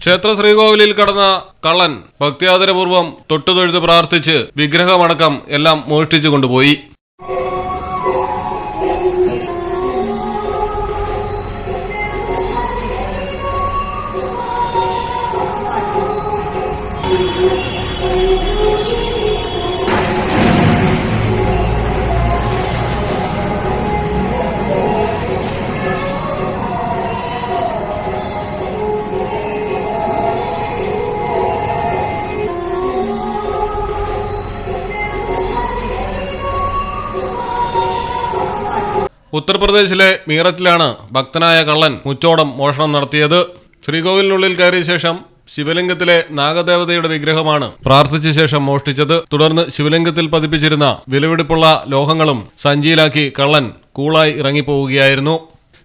ക്ഷേത്ര ശ്രീകോവിലിൽ കടന്ന കള്ളൻ ഭക്തിയാദരപൂർവം തൊട്ടുതൊഴുത് പ്രാർത്ഥിച്ച് വിഗ്രഹമടക്കം എല്ലാം മോഷ്ടിച്ചു കൊണ്ടുപോയി. ഉത്തർപ്രദേശിലെ മീററ്റിലാണ് ഭക്തനായ കള്ളൻ മുച്ചോടം മോഷണം നടത്തിയത്. ശ്രീകോവിലിനുള്ളിൽ കയറിയ ശേഷം ശിവലിംഗത്തിലെ നാഗദേവതയുടെ വിഗ്രഹമാണ് പ്രാർത്ഥിച്ച ശേഷം മോഷ്ടിച്ചത്. തുടർന്ന് ശിവലിംഗത്തിൽ പതിപ്പിച്ചിരുന്ന വിലപിടിപ്പുള്ള ലോഹങ്ങളും സഞ്ചിയിലാക്കി കള്ളൻ കൂളായി ഇറങ്ങിപ്പോവുകയായിരുന്നു.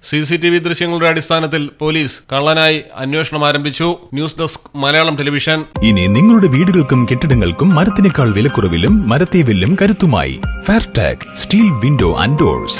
സി സി ടി വി ദൃശ്യങ്ങളുടെ അടിസ്ഥാനത്തിൽ പോലീസ് കള്ളനായി അന്വേഷണം ആരംഭിച്ചു. News desk Malayalam television. ഇനി നിങ്ങളുടെ വീടുകൾക്കും കെട്ടിടങ്ങൾക്കും മരത്തിനേക്കാൾ വിലക്കുറവിലും മരത്തെ വില്ലും കരുത്തുമായി. Fairtag steel window and doors